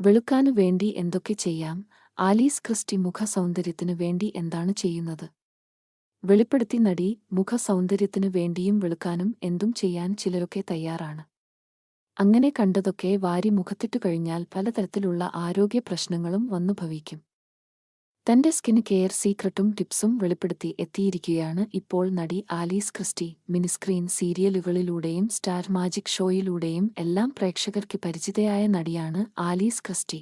വെളുക്കാനു വേണ്ടി എന്തൊക്കെ ചെയ്യാം? ആലീസ് ക്രിസ്റ്റി മുഖ സൗന്ദര്യത്തിനു വേണ്ടി എന്താണ് ചെയ്യുന്നത്? വെളിപ്പെടുത്തി നടി മുഖ സൗന്ദര്യത്തിനു വേണ്ടിയും വെളുക്കാനും എന്തും ചെയ്യാൻ ചിലരൊക്കെ തയ്യാറാണ്. അങ്ങനെ കണ്ടതൊക്കെ വാരി മുഖത്തിട്ടു കഴിഞ്ഞാൽ പലതരത്തിലുള്ള ആരോഗ്യ പ്രശ്നങ്ങളും വന്നു ഭവിക്കും തന്റെ സ്കിൻ കെയർ സീക്രട്ടും ടിപ്സും വെളിപ്പെടുത്തി എത്തിയിരിക്കുകയാണ് ഇപ്പോൾ നടി ആലീസ് ക്രിസ്റ്റി. മിനിസ്ക്രീൻ സീരിയലുകളിലൂടെയും സ്റ്റാർ മാജിക് ഷോയിലൂടെയും എല്ലാം പ്രേക്ഷകർക്ക് പരിചിതയായ നടിയാണ് ആലീസ് ക്രിസ്റ്റി.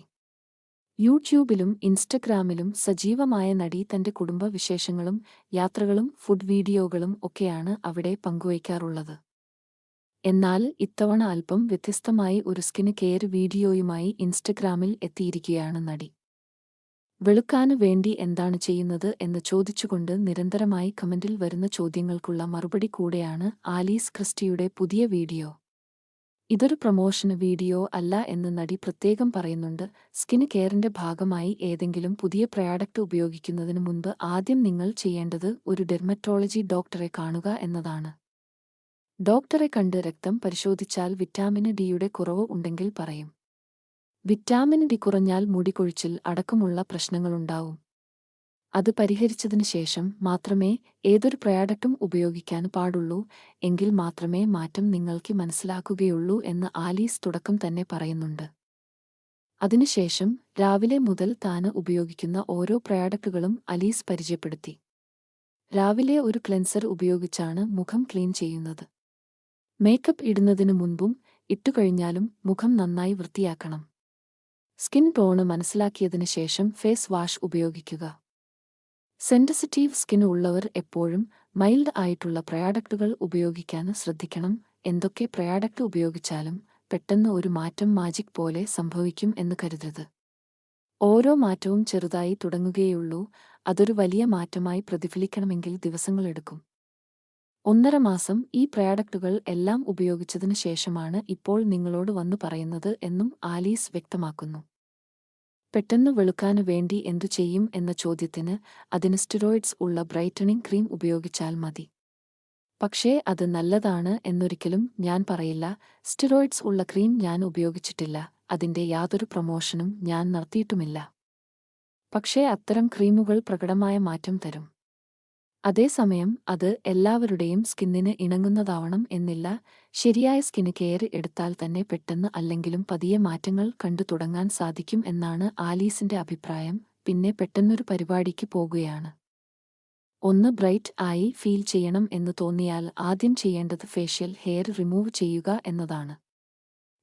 യൂട്യൂബിലും ഇൻസ്റ്റഗ്രാമിലും സജീവമായ നടി തന്റെ കുടുംബ വിശേഷങ്ങളും യാത്രകളും ഫുഡ് വീഡിയോകളും ഒക്കെയാണ് അവിടെ പങ്കുവയ്ക്കാറുള്ളത്. എന്നാൽ ഇത്തവണ അല്പം വ്യത്യസ്തമായി ഒരു സ്കിൻ കെയർ വീഡിയോയുമായി ഇൻസ്റ്റഗ്രാമിൽ എത്തിയിരിക്കുകയാണ് നടി. വെളുക്കാനു വേണ്ടി എന്താണ് ചെയ്യുന്നത് എന്ന് ചോദിച്ചുകൊണ്ട് നിരന്തരമായി കമന്റിൽ വരുന്ന ചോദ്യങ്ങൾക്കുള്ള മറുപടി കൂടെയാണ് ആലീസ് ക്രിസ്റ്റിയുടെ പുതിയ വീഡിയോ. ഇതൊരു പ്രമോഷന് വീഡിയോ അല്ല എന്ന് നടി പ്രത്യേകം പറയുന്നുണ്ട്. സ്കിൻ കെയറിന്റെ ഭാഗമായി ഏതെങ്കിലും പുതിയ പ്രോഡക്റ്റ് ഉപയോഗിക്കുന്നതിന് മുൻപ് ആദ്യം നിങ്ങൾ ചെയ്യേണ്ടത് ഒരു ഡെർമറ്റോളജി ഡോക്ടറെ കാണുക എന്നതാണ്. ഡോക്ടറെ കണ്ട് രക്തം പരിശോധിച്ചാൽ വിറ്റാമിന് ഡിയുടെ കുറവ് ഉണ്ടെങ്കിൽ പറയും. വിറ്റാമിൻ ഡി കുറഞ്ഞാൽ മുടികൊഴിച്ചിൽ അടക്കമുള്ള പ്രശ്നങ്ങളുണ്ടാവും. അത് പരിഹരിച്ചതിനു ശേഷം മാത്രമേ ഏതൊരു പ്രയാഡക്റ്റും ഉപയോഗിക്കാൻ പാടുള്ളൂ എങ്കിൽ മാത്രമേ മാറ്റം നിങ്ങൾക്ക് മനസ്സിലാക്കുകയുള്ളൂ എന്ന് ആലീസ് തുടക്കം തന്നെ പറയുന്നുണ്ട്. അതിനുശേഷം രാവിലെ മുതൽ താന് ഉപയോഗിക്കുന്ന ഓരോ പ്രയാഡക്റ്റുകളും അലീസ് പരിചയപ്പെടുത്തി. രാവിലെ ഒരു ക്ലെൻസർ ഉപയോഗിച്ചാണ് മുഖം ക്ലീൻ ചെയ്യുന്നത്. മേക്കപ്പ് ഇടുന്നതിനു മുൻപും ഇട്ടുകഴിഞ്ഞാലും മുഖം നന്നായി വൃത്തിയാക്കണം. സ്കിൻ ടോണ് മനസ്സിലാക്കിയതിനു ശേഷം ഫേസ് വാഷ് ഉപയോഗിക്കുക. സെൻസിറ്റീവ് സ്കിൻ ഉള്ളവർ എപ്പോഴും മൈൽഡ് ആയിട്ടുള്ള പ്രയാഡക്റ്റുകൾ ഉപയോഗിക്കാൻ ശ്രദ്ധിക്കണം. എന്തൊക്കെ പ്രയാഡക്റ്റ് ഉപയോഗിച്ചാലും പെട്ടെന്ന് ഒരു മാറ്റം മാജിക് പോലെ സംഭവിക്കും എന്ന് കരുതരുത്. ഓരോ മാറ്റവും ചെറുതായി തുടങ്ങുകയുള്ളൂ. അതൊരു വലിയ മാറ്റമായി പ്രതിഫലിക്കണമെങ്കിൽ ദിവസങ്ങളെടുക്കും ഒന്നര മാസം ഈ പ്രയാഡക്റ്റുകൾ എല്ലാം ഉപയോഗിച്ചതിനു ശേഷമാണ് ഇപ്പോൾ നിങ്ങളോട് വന്നു പറയുന്നത് എന്നും ആലീസ് വ്യക്തമാക്കുന്നു. പെട്ടെന്ന് വെളുക്കാനു വേണ്ടി എന്തു ചെയ്യും എന്ന ചോദ്യത്തിന് അതിന് സ്റ്റിറോയിഡ്സ് ഉള്ള ബ്രൈറ്റണിംഗ് ക്രീം ഉപയോഗിച്ചാൽ മതി. പക്ഷേ അത് നല്ലതാണ് എന്നൊരിക്കലും ഞാൻ പറയില്ല. സ്റ്റിറോയിഡ്സ് ഉള്ള ക്രീം ഞാൻ ഉപയോഗിച്ചിട്ടില്ല. അതിന്റെ യാതൊരു പ്രമോഷനും ഞാൻ നടത്തിയിട്ടുമില്ല. പക്ഷേ അത്തരം ക്രീമുകൾ പ്രകടമായ മാറ്റം തരും. അതേസമയം അത് എല്ലാവരുടെയും സ്കിന്നിന് ഇണങ്ങുന്നതാവണം എന്നില്ല. ശരിയായ സ്കിൻ കെയർ എടുത്താൽ തന്നെ പെട്ടെന്ന് അല്ലെങ്കിലും പതിയെ മാറ്റങ്ങൾ കണ്ടു തുടങ്ങാൻ സാധിക്കും എന്നാണ് ആലീസിന്റെ അഭിപ്രായം. പിന്നെ പെട്ടെന്നൊരു പരിപാടിക്ക് പോകുകയാണ്. ഒന്ന് ബ്രൈറ്റ് ആയി ഫീൽ ചെയ്യണം എന്ന് തോന്നിയാൽ ആദ്യം ചെയ്യേണ്ടത് ഫേഷ്യൽ ഹെയർ റിമൂവ് ചെയ്യുക എന്നതാണ്.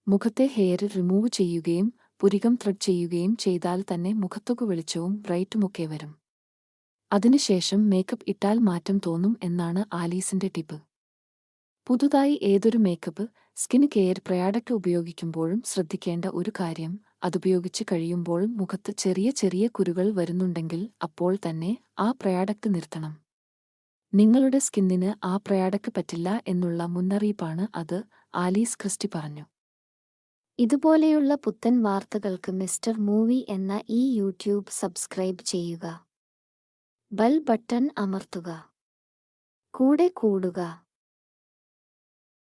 മുഖത്തെ ഹെയർ റിമൂവ് ചെയ്യുകയും പുരികം ത്രെഡ് ചെയ്യുകയും ചെയ്താൽ തന്നെ മുഖത്തൊക്കെ വെളിച്ചവും ബ്രൈറ്റുമൊക്കെ വരും. അതിനുശേഷം മേക്കപ്പ് ഇട്ടാൽ മാറ്റം തോന്നും എന്നാണ് ആലീസിന്റെ ടിപ്പ്. പുതുതായി ഏതൊരു മേക്കപ്പ് സ്കിൻ കെയർ പ്രൊഡക്റ്റ് ഉപയോഗിക്കുമ്പോഴും ശ്രദ്ധിക്കേണ്ട ഒരു കാര്യം അതുപയോഗിച്ച് കഴിയുമ്പോൾ മുഖത്ത് ചെറിയ ചെറിയ കുരുകൾ വരുന്നുണ്ടെങ്കിൽ അപ്പോൾ തന്നെ ആ പ്രൊഡക്റ്റ് നിർത്തണം. നിങ്ങളുടെ സ്കിന്നിന് ആ പ്രൊഡക്റ്റ് പറ്റില്ല എന്നുള്ള മുന്നറിയിപ്പാണ് അത് ആലീസ് ക്രിസ്റ്റി പറഞ്ഞു. ഇതുപോലെയുള്ള പുത്തൻ വാർത്തകൾക്ക് മിസ്റ്റർ മൂവി എന്ന ഈ യൂട്യൂബ് സബ്സ്ക്രൈബ് ചെയ്യുക. ബെൽ ബട്ടൺ അമർത്തുക. കൂടെ കൂടുക.